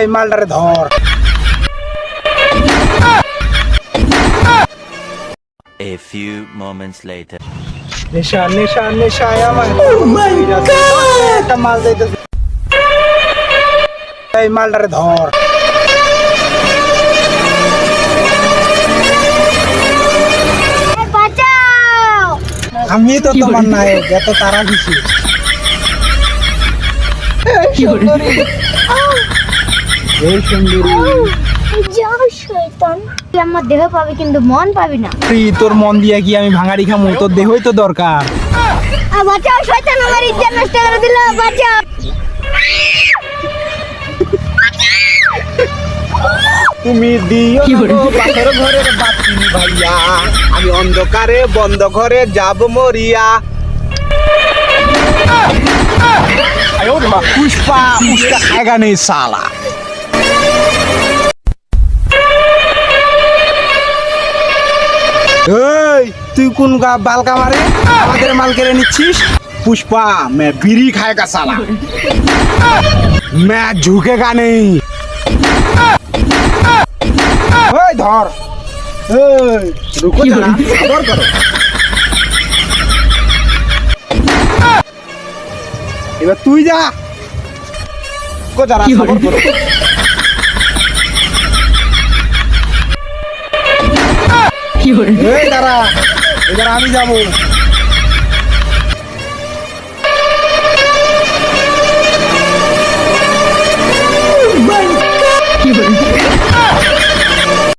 এই মালটারে ধর। A few moments later. নেশা নেশা নেশা আমার একটা মাল যাইতেছে। এই মালটারে ধর। আমি তো তোমার নায়ক এত তারা কিছু এই সুন্দরী। যা শয়তান। তুই আমার দেহ পাবি কিন্তু মন পাবি না। তুই তোর মন দিয়া কি আমি ভাঙাড়ি খামু? তোর দেহই তো দরকার। বাঁচাও শয়তান আমার ইজ্জত নষ্ট করে দিল বাঁচাও। তুমি দিও না ঘরের বাতি ভাইয়া। আমি অন্ধকারে বন্ধ ঘরে যাব মরিয়া। পুষ্পা পুষ্পা খায়গা নেই সালা। এই তুই কোন বালকা মারে আমাদের মাল কেড়ে নিচ্ছিস? পুষ্পা মে বিড়ি খায়গা সালা। মে ঝুঁকেগা নেই। ধর। এবার তুই যা। কো যারা খবর করো। এই দাঁড়া এবার আমি যাব।